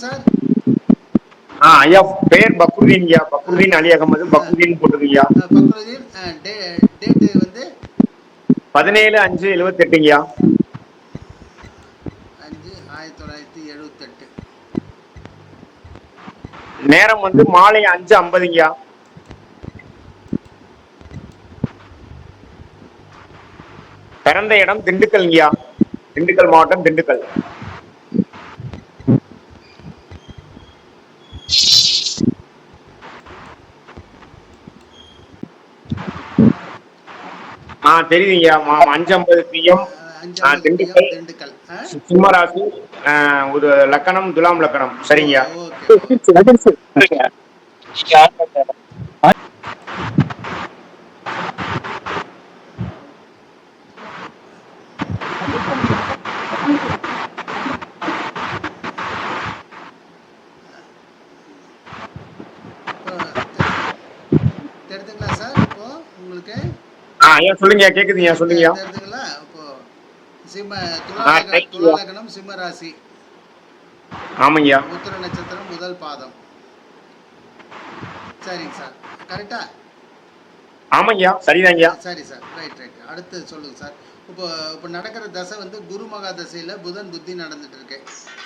Sir? ஆ ஐயா பெயர் பக்ருதீன் ஐயா. பக்ருதீன் அலி அகமது பக்ருதீன் போட்டுருக்கீங்க பக்ருதீன் டேட்டு வந்து? பதினேழு அஞ்சு எழுபத்தெட்டுங்கய்யா அஞ்சு ஆயிரத்தி தொள்ளாயிரத்தி எழுபத்தெட்டு நேரம் வந்து மாலை அஞ்சு ஐம்பதுங்கய்யா பிறந்த இடம் திண்டுக்கல்ங்கய்யா திண்டுக்கல் மாவட்டம் திண்டுக்கல். ஆ தெரியுதுங்கய்யா. மா- அஞ்சு ஐம்பது பிஎம். திண்டுக்கல். சிம்மராசி ஒரு லக்கணம் துலாம் லக்கணம். சரிங்கய்யா ஓகே இப்போ தெ- தெரியுதுங்களா சார் இப்போ உங்களுக்கு ஆ ஐயா சிம்ம. துலாலகனம் சிம்ம ராசி. ஆமாங்கய்யா உத்திர நட்சத்திரம் முதல் பாதம். சரிங்க சார். கரெக்டா? ஆமாங்கய்யா சரிதாங்கய்யா சரி சார் ரைட் ரைட். அடுத்து சொல்லுங்க சார். இப்போ இப்போ நடக்கிற தசை வந்து குரு மகா தசையில் புதன் புத்தி நடந்துட்டு இருக்கு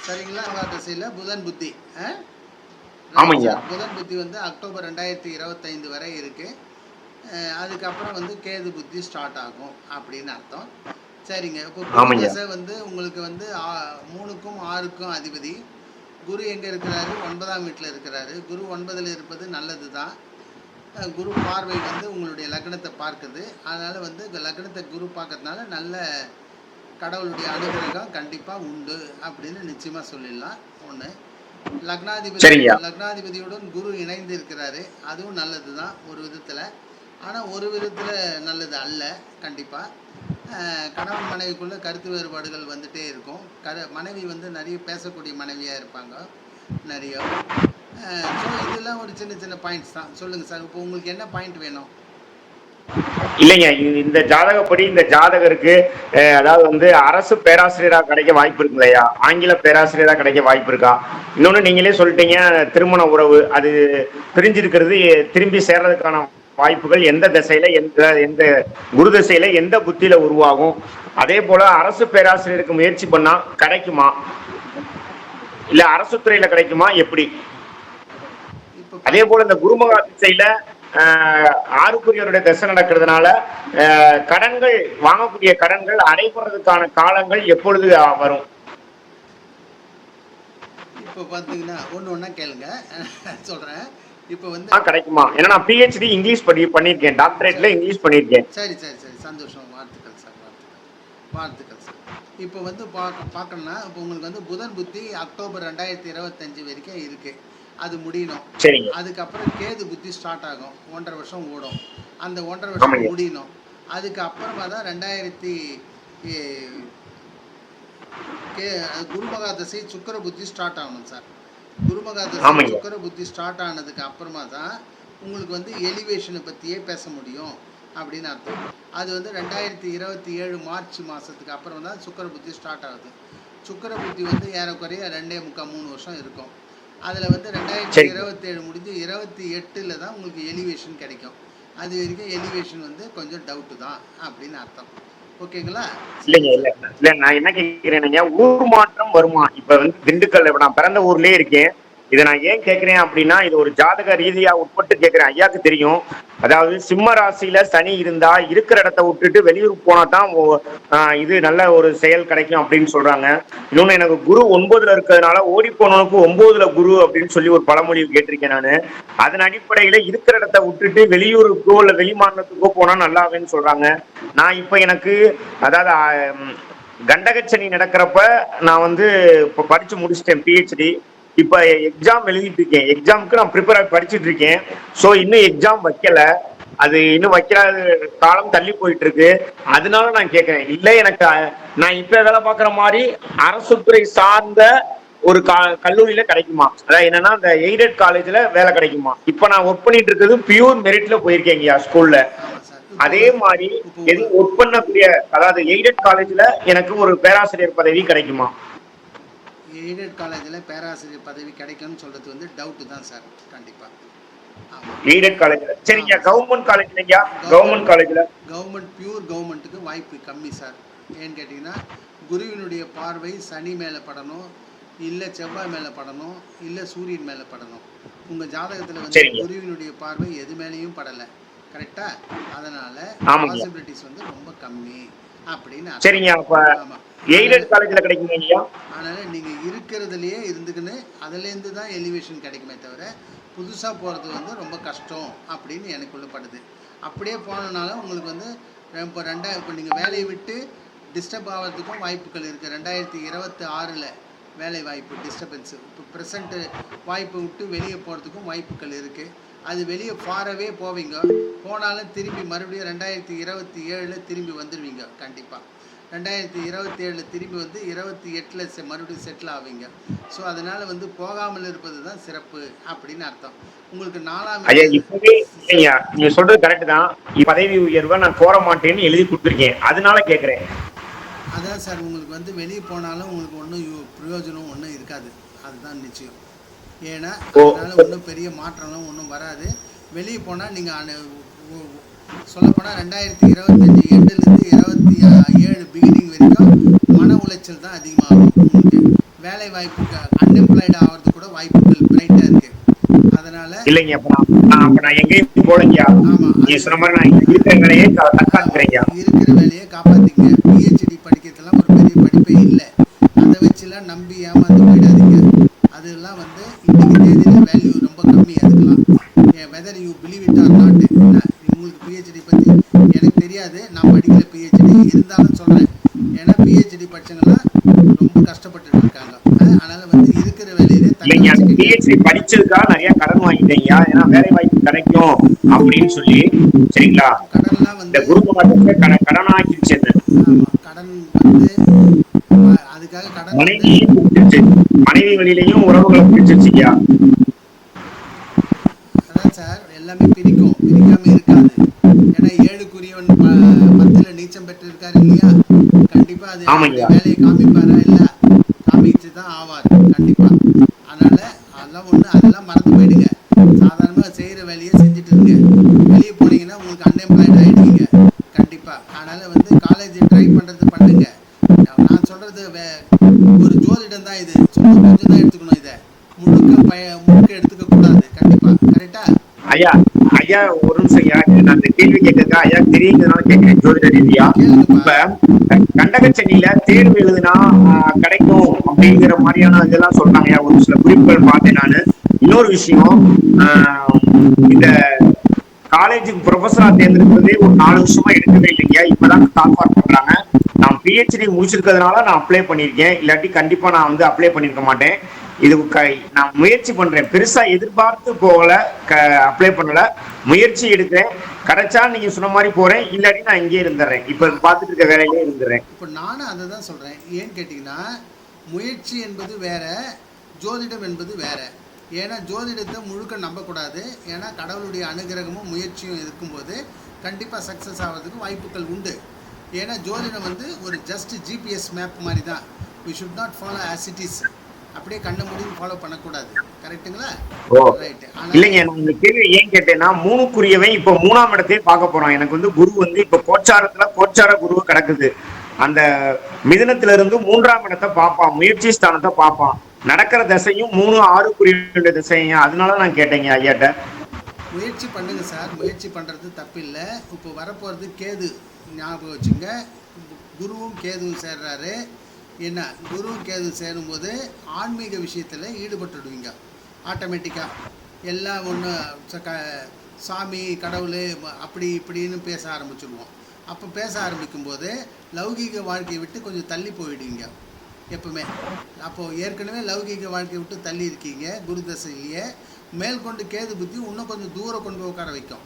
சரிங்களா? மகா தசையில் புதன் புத்தி ஆ? Right, ஆமாய்யா. sir. புதன் புத்தி வந்து அக்டோபர் ரெண்டாயிரத்தி இருபத்தைந்து வரை இருக்கு. அதுக்கப்புறம் வந்து கேது புத்தி ஸ்டார்ட் ஆகும் அப்படின்னு அர்த்தம். சரிங்க. இப்போ குரு. தசை வந்து உங்களுக்கு வந்து மூணுக்கும் ஆறுக்கும் அதிபதி. குரு எங்கே இருக்கிறாரு? ஒன்பதாம் வீட்டில் இருக்கிறாரு. குரு ஒன்பதில் இருப்பது நல்லது தான் குரு பார்வை வந்து உங்களுடைய லக்னத்தை பார்க்குது. அதனால் வந்து லக்னத்தை குரு பார்க்கறதுனால நல்ல கடவுளுடைய அனுகிரகம் கண்டிப்பாக உண்டு அப்படின்னு நிச்சயமாக சொல்லிடலாம். ஒன்று லக்னாதிபதி. லக்னாதிபதியுடன் குரு இணைந்து இருக்கிறாரு. அதுவும் நல்லது தான் ஒரு விதத்தில். ஆனால் ஒரு விதத்தில் நல்லது அல்ல கண்டிப்பாக கணவன் மனைவிக்குள்ளே கருத்து வேறுபாடுகள் வந்துட்டே இருக்கும். க மனைவி வந்து நிறைய பேசக்கூடிய மனைவியாக இருப்பாங்க நிறைய. ஸோ இதெல்லாம் ஒரு சின்ன சின்ன பாயிண்ட்ஸ் தான். சொல்லுங்கள் சார் இப்போ உங்களுக்கு என்ன பாயிண்ட் வேணும்? இல்லைங்க இந்த ஜாதகப்படி இந்த ஜாதகருக்கு அதாவது வந்து அரசு பேராசிரியராக கிடைக்க வாய்ப்பு இருக்கு இல்லையா ஆங்கில பேராசிரியராக கிடைக்க வாய்ப்பு இருக்கா? இன்னொன்று நீங்களே சொல்லிட்டீங்க திருமண உறவு அது பிரிஞ்சிருக்கிறது திரும்பி சேர்றதுக்கான வாய்ப்புகள் எந்த திசையில எந்த எந்த குரு திசையில எந்த புத்தியில உருவாகும்? அதே போல அரசு பேராசிரியருக்கு முயற்சி பண்ணா கிடைக்குமா? இல்ல அரசு துறையில கிடைக்குமா? எப்படி? அதே போல இந்த குருமகா திசையில ஆஹ், ஆறுக்குரியவருடைய தசை நடக்கிறதுனால கடன்கள் வாங்கக்கூடிய கடன்கள் அடைபடுறதுக்கான காலங்கள் எப்பொழுது வரும்? இப்போ பார்த்தீங்கன்னா ஒன்று ஒன்றா கேளுங்க. சொல்கிறேன் இப்போ வந்து கிடைக்குமா? ஏன்னா நான் பிஹெச்டி இங்கிலீஷ் படி பண்ணியிருக்கேன். டாக்டரேட்ல இங்கிலீஷ் பண்ணியிருக்கேன். சரி சரி சரி. சந்தோஷம். வாழ்த்துக்கள் சார் வாழ்த்துக்கள். வாழ்த்துக்கள் சார். இப்போ வந்து பார்க்க பார்க்கணும்னா இப்போ உங்களுக்கு வந்து புதன் புத்தி அக்டோபர் ரெண்டாயிரத்தி இருபத்தஞ்சு வரைக்கும் இருக்குது அது முடியணும். அதுக்கப்புறம் கேது புத்தி ஸ்டார்ட் ஆகும். ஒன்றரை வருஷம் ஓடும். அந்த ஒன்றரை வருஷம். முடியணும். அதுக்கு அப்புறமா தான் ரெண்டாயிரத்தி கே குருமகா தசை சுக்கர புத்தி ஸ்டார்ட் ஆகணும் சார். குருமகா தசை ஆமாங்க. சுக்கர புத்தி ஸ்டார்ட் ஆனதுக்கு அப்புறமா தான் உங்களுக்கு வந்து எலிவேஷனை பற்றியே பேச முடியும் அப்படின்னு அர்த்தம். அது வந்து ரெண்டாயிரத்தி இருபத்தி ஏழு மார்ச் மாதத்துக்கு அப்புறம் தான் சுக்கர புத்தி ஸ்டார்ட் ஆகுது. சுக்கர புத்தி வந்து ஏறக்குறைய ரெண்டே முக்கால் மூணு வருஷம் இருக்கும். அதில் வந்து ரெண்டாயிரத்தி. இருபத்தேழு முடிஞ்சு இருபத்தி எட்டில் தான் உங்களுக்கு எலிவேஷன் கிடைக்கும். அது வரைக்கும் எலிவேஷன் வந்து கொஞ்சம் டவுட்டு தான் அப்படின்னு அர்த்தம். ஓகேங்களா? இல்லைங்க இல்ல இல்ல நான் என்ன கேட்கிறேனுங்க ஊர் மாற்றம் வருமா? இப்ப வந்து திண்டுக்கல் இப்ப நான் பிறந்த ஊர்லயே இருக்கேன். இதை நான் ஏன் கேட்கிறேன் அப்படின்னா இது ஒரு ஜாதக ரீதியா உட்பட்டு கேட்கிறேன். ஐயாக்கு தெரியும். அதாவது சிம்ம ராசியில சனி இருந்தா இருக்கிற இடத்த விட்டுட்டு வெளியூர் போனா தான் இது நல்ல ஒரு செயல் கிடைக்கும் அப்படின்னு சொல்றாங்க. இன்னொன்னு எனக்கு குரு ஒன்பதுல இருக்கிறதுனால ஓடி போனவனுக்கு ஒன்பதுல குரு அப்படின்னு சொல்லி ஒரு பழமொழி கேட்டிருக்கேன் நான். அதன் அடிப்படையில இருக்கிற இடத்த விட்டுட்டு வெளியூருக்கோ இல்ல வெளிமாநிலத்துக்கோ போனா நல்லாவேன்னு சொல்றாங்க. நான் இப்ப எனக்கு அதாவது கண்டகச்சனி நடக்கிறப்ப நான் வந்து இப்போ படிச்சு முடிச்சிட்டேன் பிஹெச்டி இப்போ எக்ஸாம் எழுதிட்டு இருக்கேன். எக்ஸாமுக்கு நான் ப்ரிப்பேர் ஆகி படிச்சுட்டு இருக்கேன். ஸோ இன்னும் எக்ஸாம் வைக்கல. அது இன்னும் வைக்காத காலம் தள்ளி போயிட்டு இருக்கு அதனால நான் கேட்கறேன். இல்லை எனக்கு நான் இப்ப வேலை பார்க்குற மாதிரி அரசு துறை சார்ந்த ஒரு கா கல்லூரியில கிடைக்குமா? அதாவது என்னன்னா அந்த எய்டட் காலேஜ்ல வேலை கிடைக்குமா? இப்போ நான் ஒர்க் பண்ணிட்டு இருக்கிறது பியூர் மெரிட்ல போயிருக்கேங்கய்யா ஸ்கூல்ல அதே மாதிரி எது ஒர்க் பண்ணக்கூடிய அதாவது எய்டட் காலேஜ்ல எனக்கு ஒரு பேராசிரியர் பதவி கிடைக்குமா? எய்டட் காலேஜில் பேராசிரியர் பதவி கிடைக்கும்னு சொல்கிறது வந்து டவுட்டு தான் சார். கண்டிப்பாக எய்டட் காலேஜ்ல. சரிங்க கவர்மெண்ட் காலேஜ்லங்கயா கவர்மெண்ட் காலேஜ்ல. கவர்மெண்ட் பியூர் கவர்மெண்ட்டுக்கு வாய்ப்பு கம்மி சார். ஏன்னு கேட்டிங்கன்னா குருவினுடைய பார்வை சனி மேலே படணும் இல்லை செவ்வாய் மேலே படணும் இல்லை சூரியன் மேலே படணும். உங்கள் ஜாதகத்தில் வந்து. குருவினுடைய பார்வை எது மேலேயும் படலை. கரெக்டா? அதனால. பாசிபிலிட்டிஸ் வந்து ரொம்ப கம்மி. அப்படின்னு. சரிங்க அப்ப எய்டட் காலேஜ்ல கிடைக்குங்க ஐயா அதனால நீங்க இருக்கிறதுலயே இருந்துக்கின்னு அதுலேருந்து தான் எலிவேஷன் கிடைக்குமே தவிர புதுசா போறது வந்து ரொம்ப கஷ்டம் அப்படின்னு எனக்குள்ள படுது. அப்படியே போனனால உங்களுக்கு வந்து இப்போ ரெண்டாயிரம் இப்போ நீங்கள் வேலையை விட்டு டிஸ்டர்ப் ஆகிறதுக்கும் வாய்ப்புகள் இருக்குது ரெண்டாயிரத்தி இருபத்தி ஆறில் வேலை வாய்ப்பு டிஸ்டர்பன்ஸு இப்போ ப்ரெசண்ட்டு வாய்ப்பை விட்டு வெளியே போகிறதுக்கும் வாய்ப்புகள் இருக்குது அது வெளியே ஃபாரவே போவீங்க. போனாலும் திரும்பி மறுபடியும் ரெண்டாயிரத்தி இருபத்தி ஏழில் திரும்பி வந்துடுவீங்க கண்டிப்பாக ரெண்டாயிரத்தி இருபத்தி ஏழில் திரும்பி வந்து இருபத்தி எட்டில் செ மறுபடியும் செட்டில் ஆவீங்க. ஸோ அதனால் வந்து போகாமல் இருப்பது தான் சிறப்பு அப்படின்னு அர்த்தம். உங்களுக்கு நாலாம் ஐயா வீடு- இப்பவே ஐயா நீங்க சொல்றது கரெக்ட் தான். பதவி உயர்வை நான் கோர மாட்டேன்னு எழுதி கொடுத்துருக்கேன். அதனால கேக்குறேன். அதான் சார் உங்களுக்கு வந்து வெளியே போனாலும் உங்களுக்கு ஒன்றும் பிரயோஜனம் ஒன்றும் இருக்காது. அதுதான் நிச்சயம். ஏன்னா. அதனால ஒன்றும் பெரிய மாற்றம்லாம் ஒன்றும் வராது. வெளியே போனால் நீங்கள் சொல்லப்போனால் ரெண்டாயிரத்தி இருபத்தஞ்சி எண்டுலேருந்து இருபத்தி ஏழு பிகினிங் வரைக்கும் மன உளைச்சல் தான் அதிகமாகும். வேலை வாய்ப்புக்கு அன்எம்ப்ளாய்டு ஆகிறது கூட வாய்ப்புகள் பிரைட்டாக இருக்குது அதனால் இல்லைங்க அப்ப நான் நான் அப்ப நான் எங்கேயும் போலங்கயா ஆமா. நீங்க சொன்ன மாதிரி நான் இங்க இருக்கிற வேலையை த- தற்காத்துக்கிறேங்க இருக்கிற வேலையை காப்பாத்திங்க பிஹெச்டி படிக்கிறதுலாம் ஒரு பெரிய படிப்பே இல்லை. அதை வச்சுலாம் நம்பி ஏமாந்து போயிடாதீங்க. You believe it or not உங்களுக்கு பிஹெச்டி பற்றி எனக்கு தெரியாது. நான் படிக்கல பிஹெச்டி இருந்தாலும் சொல்கிறேன் ஏன்னா பிஹெச்டி படிச்சவங்கலாம் ரொம்ப கஷ்டப்பட்டுட்டு இருக்காங்க. அதனால வந்து இருக்கிற வேலையிலே வச்சுக்கங்க. பிஹெச்டி படிச்சதுக்காக நிறைய கடன் வாங்கிட்டேங்கய்யா. ஏன்னா வேலை வாய்ப்பு கிடைக்கும் அப்படின்னு சொல்லி சரிங்களா? கடன்லாம் வந்து குரு மாதத்தை கட கடனாக்கிடுச்சு என்ன ஆமா, கடன் வந்து அதுக்காக கடன் பிடிச்சிருச்சு மனைவி வழியிலையும் உறவுகளை சார் எல்லாமே பிரிக்கும் பிரிக்காம இருக்காது. ஏன்னா ஏழுக்குரியவன் பத்துல நீச்சம் பெற்று இருக்காரு இல்லையா? கண்டிப்பா அது வேலையை காமிப்பாரா இல்ல? காமிச்சு தான் ஆவார் கண்டிப்பா. அதனால அதெல்லாம் ஒண்ணு அதெல்லாம் மறந்து போயிடுங்க. சாதாரணமா செய்யற வேலையை செஞ்சுட்டு இருங்க. வெளியே போனீங்கன்னா உங்களுக்கு அன்எம்ப்ளாய்டு ஆயிடுவீங்க. ஐயா ஐயா ஒரு நிமிஷம் ஐயா நான் இந்த கேள்வி கேட்கறதா ஐயா தெரியுங்கிறதுனால கேட்கிறேன். ஜோதிட ரீதியா. இப்ப கண்டகச்சென்னியில தேர்வு எழுதுனா கிடைக்கும் அப்படிங்கிற மாதிரியான இதெல்லாம் சொல்றாங்க ஐயா. ஒரு சில குறிப்புகள் பார்த்தேன் நான். இன்னொரு விஷயம் இந்த காலேஜுக்கு ப்ரொஃபஸரா தேர்ந்தெடுக்கிறதே ஒரு நாலு வருஷமா எடுக்கவே இல்லைங்க இப்பதான் கால்ஃபார் பண்றாங்க. நான் பிஹெச்டி முடிச்சிருக்கிறதுனால நான் அப்ளை பண்ணியிருக்கேன். இல்லாட்டி கண்டிப்பா நான் வந்து அப்ளை பண்ணியிருக்க மாட்டேன். இது க- நான் முயற்சி பண்றேன். பெருசா எதிர்பார்த்து போகல. அப்ளை பண்ணல. முயற்சி எடுக்கிறேன். கிடைச்சா நீங்க சொன்ன மாதிரி போறேன். இல்லாட்டி நான் இங்கே இருந்துடுறேன் இப்ப பார்த்துட்டு இருக்க வேலையிலே இருந்துடுறேன் இப்போ நானும் அதை தான் சொல்கிறேன் ஏன்னு கேட்டீங்கன்னா முயற்சி என்பது வேற ஜோதிடம் என்பது வேற. ஏன்னா ஜோதிடத்தை முழுக்க நம்பக்கூடாது. ஏன்னா கடவுளுடைய அனுகிரகமும் முயற்சியும் இருக்கும்போது கண்டிப்பாக சக்ஸஸ் ஆகிறதுக்கு வாய்ப்புகள் உண்டு. ஏன்னா ஜோதிடம் வந்து ஒரு ஜஸ்ட் ஜிபிஎஸ் மேப் மாதிரி தான் we should not follow as it is அப்படியே கண்ண முடியும் ஃபாலோ பண்ணக்கூடாது. கரெக்ட்டுங்களா ஓ ரைட்டு இல்லைங்க நான் இந்த கேள்வி ஏன் கேட்டேன்னா மூணுக்குரியவன் இப்ப மூணாம் இடத்தையே பார்க்க போறான். எனக்கு வந்து குரு வந்து இப்ப கோச்சாரத்துல கோச்சார குரு கிடக்குது. அந்த மிதுனத்துல இருந்து மூன்றாம் இடத்தை பார்ப்பான் முயற்சி ஸ்தானத்தை பார்ப்பான். நடக்கிற திசையும் மூணு ஆறுக்குரிய திசையும். அதனால நான் கேட்டேங்க ஐயாட்ட. முயற்சி பண்ணுங்க சார். முயற்சி பண்ணுறது தப்பில்லை. இப்போ வரப்போகிறது கேது. ஞாபகம் வச்சுங்க. குருவும் கேதுவும் சேர்றாரு. என்ன குரு கேது சேரும் சேரும்போது ஆன்மீக விஷயத்தில் ஈடுபட்டுடுவீங்க. ஆட்டோமேட்டிக்காக எல்லாம் ஒன்று க சாமி கடவுள் அப்படி இப்படின்னு பேச ஆரம்பிச்சிடுவோம் அப்போ பேச ஆரம்பிக்கும்போது லௌகீக வாழ்க்கையை விட்டு கொஞ்சம் தள்ளி போயிடுவீங்க எப்பவுமே. அப்போது ஏற்கனவே லௌகீக வாழ்க்கையை விட்டு தள்ளி இருக்கீங்க குரு தசையிலேயே. மேற்கொண்டு கேது புத்தி இன்னும் கொஞ்சம் தூரம் கொண்டு போய் உட்கார வைக்கும்.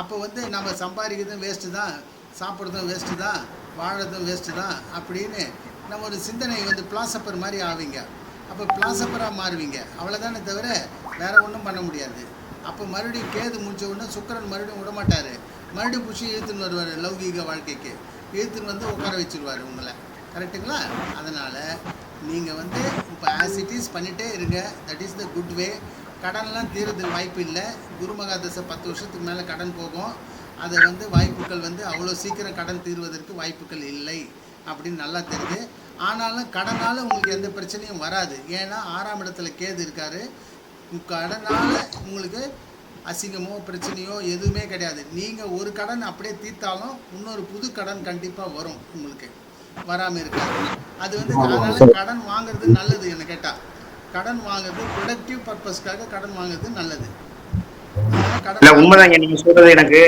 அப்போ வந்து நம்ம சம்பாதிக்கிறதும் வேஸ்ட்டு தான் சாப்பிட்றதும் வேஸ்ட்டு தான் வாழறதும் வேஸ்ட்டு தான் அப்படின்னு நம்ம ஒரு சிந்தனை வந்து பிளாசப்பர் மாதிரி ஆவீங்க. அப்போ பிளாசப்பராக மாறுவீங்க. அவ்வளோதானே தவிர வேற ஒன்றும் பண்ண முடியாது. அப்போ மறுபடியும் கேது முடிச்ச உடனே சுக்கிரன் மறுபடியும் விட மாட்டார் மறுபடியும் புஷி இழுத்துன்னு வருவார் லௌகீக வாழ்க்கைக்கு. இழுத்துன்னு வந்து உட்கார வச்சிருவார் உங்களை. கரெக்ட்டுங்களா? அதனால் நீங்கள் வந்து இப்போ ஆஸ் இட் இஸ் பண்ணிகிட்டே இருங்க. That is the good way கடன்லாம் தீரதுக்கு வாய்ப்பு இல்லை. குருமகாதசை பத்து வருஷத்துக்கு மேலே கடன் போகும். அதை வந்து வாய்ப்புகள் வந்து அவ்வளோ சீக்கிரம் கடன் தீர்வதற்கு வாய்ப்புகள் இல்லை. அப்படின்னு நல்லா தெரியுது ஆனாலும் கடனால் உங்களுக்கு எந்த பிரச்சனையும் வராது. ஏன்னா ஆறாம் இடத்துல கேது இருக்காரு. கடனால் உங்களுக்கு அசிங்கமோ பிரச்சனையோ எதுவுமே கிடையாது. நீங்கள் ஒரு கடன் அப்படியே தீர்த்தாலும் இன்னொரு புது கடன் கண்டிப்பாக வரும் உங்களுக்கு. வராமல் இருக்காது. அது வந்து அதனால கடன் வாங்குறது நல்லது என்ன கேட்டால் கடன் வாங்குறது ப்ரொடக்டிவ் பர்பஸ்க்காக கடன் வாங்குறது நல்லது. இல்ல உண்மைதாங்க நீங்க சொல்றது எனக்கு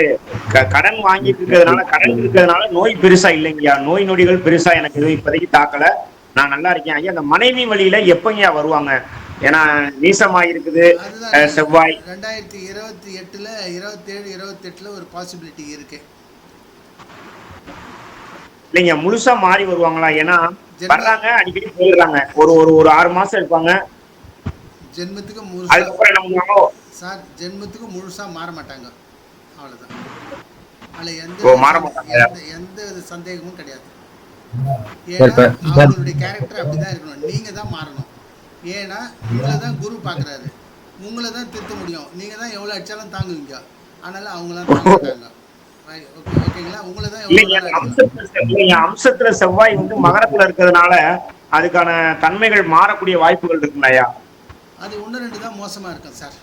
கடன் வாங்கிட்டு இருக்கிறதுனால கடன் இருக்கிறதுனால நோய் பெருசா இல்லைங்கய்யா. நோய் நொடிகள் பெருசா எனக்கு எதுவும் இப்போதைக்கு தாக்கல. நான் நல்லா இருக்கேன். ஐயா அந்த மனைவி வழியில எப்பங்கய்யா வருவாங்க? ஏன்னா நீசமா இருக்குது செவ்வாய். ரெண்டாயிரத்தி இருபத்தி எட்டில் இருபத்தேழு இருபத்தெட்டில் ஒரு பாசிபிலிட்டி இருக்குது இல்லைங்க முழுசா மாறி வருவாங்களா? ஏன்னா வர்றாங்க அடிக்கடி போயிடுறாங்க. ஒரு ஒரு ஒரு ஆறு மாசம் இருப்பாங்க. ஜென்மத்துக்கு அதுக்கப்புறம் என்ன பண்ணுவாங்க சார் ஜென்மத்துக்கு முழுசா மாற மாட்டாங்க. அவ்வளவுதான். அதில் எந்த ஓ, மாற மாட்டாங்க. எந்த வித சந்தேகமும் கிடையாது. சரி, ஏன்னா அவங்களுடைய கேரக்டர் அப்படிதான் இருக்கணும். நீங்க தான் மாறணும். ஏன்னா உங்களை தான் குரு பார்க்குறாரு உங்களை தான் திருத்த முடியும். நீங்க தான் எவ்வளோ அடிச்சாலும் தாங்குவீங்க. அதனால அவங்களாம் தாங்க அம்சத்துல செவ்வாய் வந்து மகரத்துல இருக்கிறதுனால அதுக்கான தன்மைகள் மாறக்கூடிய வாய்ப்புகள் இருக்குங்களா ஐயா அது ஒன்று ரெண்டு தான் மோசமா இருக்கும் சார்.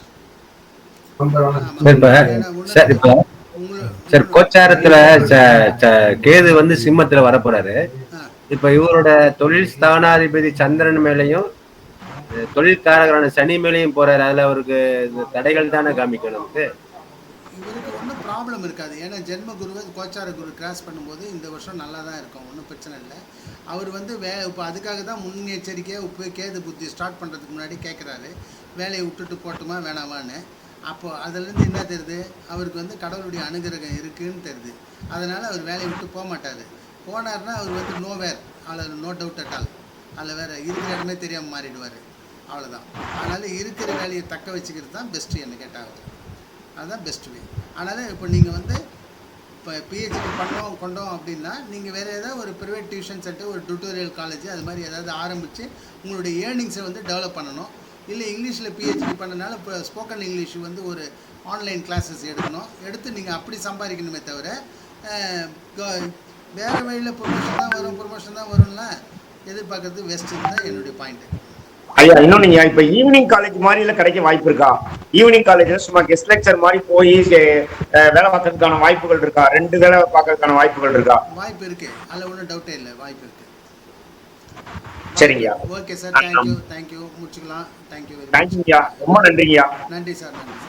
சார் கோச்சாரத்துல கேது வந்து சிம்மத்துல வரப்போறாரு. இப்ப இவரோட தொழில் ஸ்தானாதிபதி சந்திரன் மேலயும் தொழிற்காரகரான தொழில்காரகரான சனி மேலயும் போறாரு. அதுல அவருக்கு தடைகள் தானே காமிக்கும் நமக்கு? இவருக்கு ஒன்றும் ப்ராப்ளம் இருக்காது. ஏன்னா ஜென்ம குருவை கோச்சார குரு கிராஸ் பண்ணும்போது இந்த வருஷம் நல்லா தான் இருக்கும். ஒன்றும் பிரச்சனை இல்லை. அவர் வந்து வே இப்போ அதுக்காக தான் முன்னெச்சரிக்கையாக இப்போ கேது புத்தி ஸ்டார்ட் பண்ணுறதுக்கு முன்னாடி கேட்குறாரு வேலையை விட்டுட்டு போட்டுமா வேணாமான்னு. அப்போ அதுலேருந்து என்ன தெரியுது? அவருக்கு வந்து கடவுளுடைய அனுகிரகம் இருக்குதுன்னு தெரியுது. அதனால் அவர் வேலையை விட்டு போக மாட்டார். போனார்னா அவர் வந்து நோ வேர் அதில் நோ டவுட் அட் ஆல் அதில் வேறு இருக்கிற இடமே தெரியாமல் மாறிடுவார். அவ்வளோதான் அதனால் இருக்கிற வேலையை தக்க வச்சுக்கிறது தான் பெஸ்ட்டு என்ன கேட்டால் அதுதான் பெஸ்ட் வே அதனால் இப்போ நீங்கள் வந்து இப்போ பிஹெச்டி பண்ணோம் கொண்டோம் அப்படின்னா நீங்கள் வேறு ஏதாவது ஒரு ப்ரைவேட் டியூஷன் சென்டர் ஒரு டியூட்டோரியல் காலேஜ் அது மாதிரி ஏதாவது ஆரம்பித்து உங்களுடைய ஏர்னிங்ஸை வந்து டெவலப் பண்ணணும். இல்லை இங்கிலீஷில் பிஹெச்டி பண்ணனால இப்போ ஸ்போக்கன் இங்கிலீஷ் வந்து ஒரு ஆன்லைன் கிளாஸஸ் எடுக்கணும். எடுத்து நீங்கள் அப்படி சம்பாதிக்கணுமே தவிர வேறு வழியில் ப்ரொமோஷன் தான் வரும் ப்ரொமோஷன் தான் வரும்ல எதிர்பார்க்கறது வெஸ்ட்டு தான் என்னுடைய பாயிண்ட்டு ஐயா இன்னும் நீங்க இப்ப ஈவினிங் காலேஜ் மாதிரி எல்லாம் கிடைக்க வாய்ப்பு இருக்கா? ஈவினிங் காலேஜ்ல சும்மா கெஸ்ட் லெக்சர் மாதிரி போய் வேலை பார்க்கறதுக்கான வாய்ப்புகள் இருக்கா? ரெண்டு வேலை பார்க்கறதுக்கான வாய்ப்புகள் இருக்கா? வாய்ப்பு இருக்குது அதில் ஒன்றும் டவுட்டே இல்லை வாய்ப்பு இருக்குது சரிங்கய்யா. Okay sir thank you thank you முடிச்சுக்கலாம். தேங்க்யூ தேங்க்யூங்கய்யா ரொம்ப நன்றிங்கய்யா. நன்றி சார் நன்றி சார்